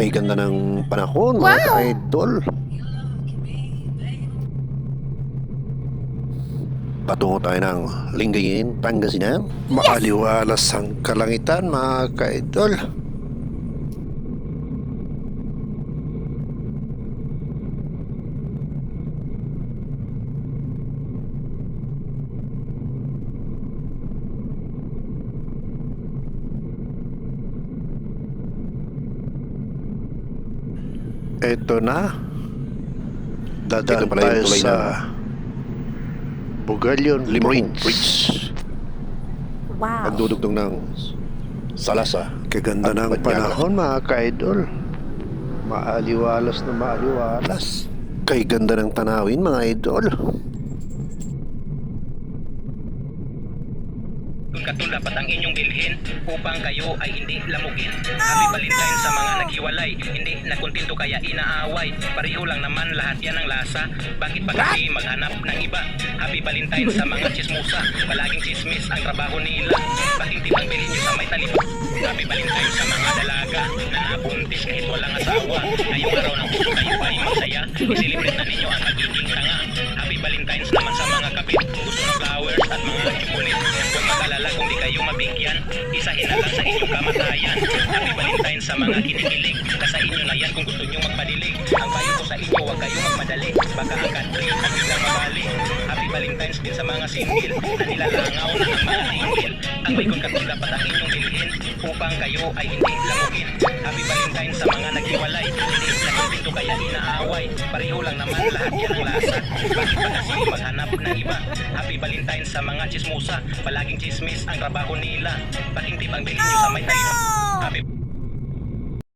Kay ganda ng panahon, Wow! mga idol. Patungo tayo ng Lingayen, Pangasinan. Makaliwalas ang kalangitan, mga ka-idol. Eto na. Dadaan Ito pala tayo yung tulay sa na- Bugalyon Limong Bridge. Wow. Ang dudugtong ng Salasa. Kaganda At ng Banyaga. panahon mga ka-idol. Maaliwalas na maaliwalas. Kay ganda ng tanawin mga idol. Kung katul dapat ang inyong bilhin upang kayo ay hindi lamugin. Happy Valentine sa mga naghiwalay, hindi nakontento kaya inaaway. Pareho lang naman lahat yan ng lasa. Bakit pa kasi maghanap ng iba? Happy Valentine sa mga chismosa, palaging chismis ang trabaho nila. Bakit di bang bilhin nyo sa may talipa? Happy Valentine sa mga dalaga na nabuntis kahit walang asawa. Ngayong araw ng gusto kayo ay masaya. Isilibrate na ninyo ang pagiging tanga. Happy Valentine's naman sa mga kapit. Kayo mabigyan. Isahin na lang sa inyong kamatayan. Happy Valentine's sa mga kinikilig. Nasa inyo na yan kung gusto nyo magpadilig. Ang payo ko sa inyo, huwag kayo magmadali. Baka ang country at biglang mabali. Happy Valentine's din sa mga single na nilalangaw ang mga single. Ang may kung dapat ang inyong bilhin upang kayo ay hindi lamugin. Happy Valentine's sa mga naghiwalay. Nakontento kaya inaaway. Pareho lang naman lahat yan ang lasa. Bakit pa kasi maghanap ng iba? Happy Valentine's sa mga chismosa. Palaging chismis ang trabaho nila. Bakit di bang bilhin nyo sa may talino? Happy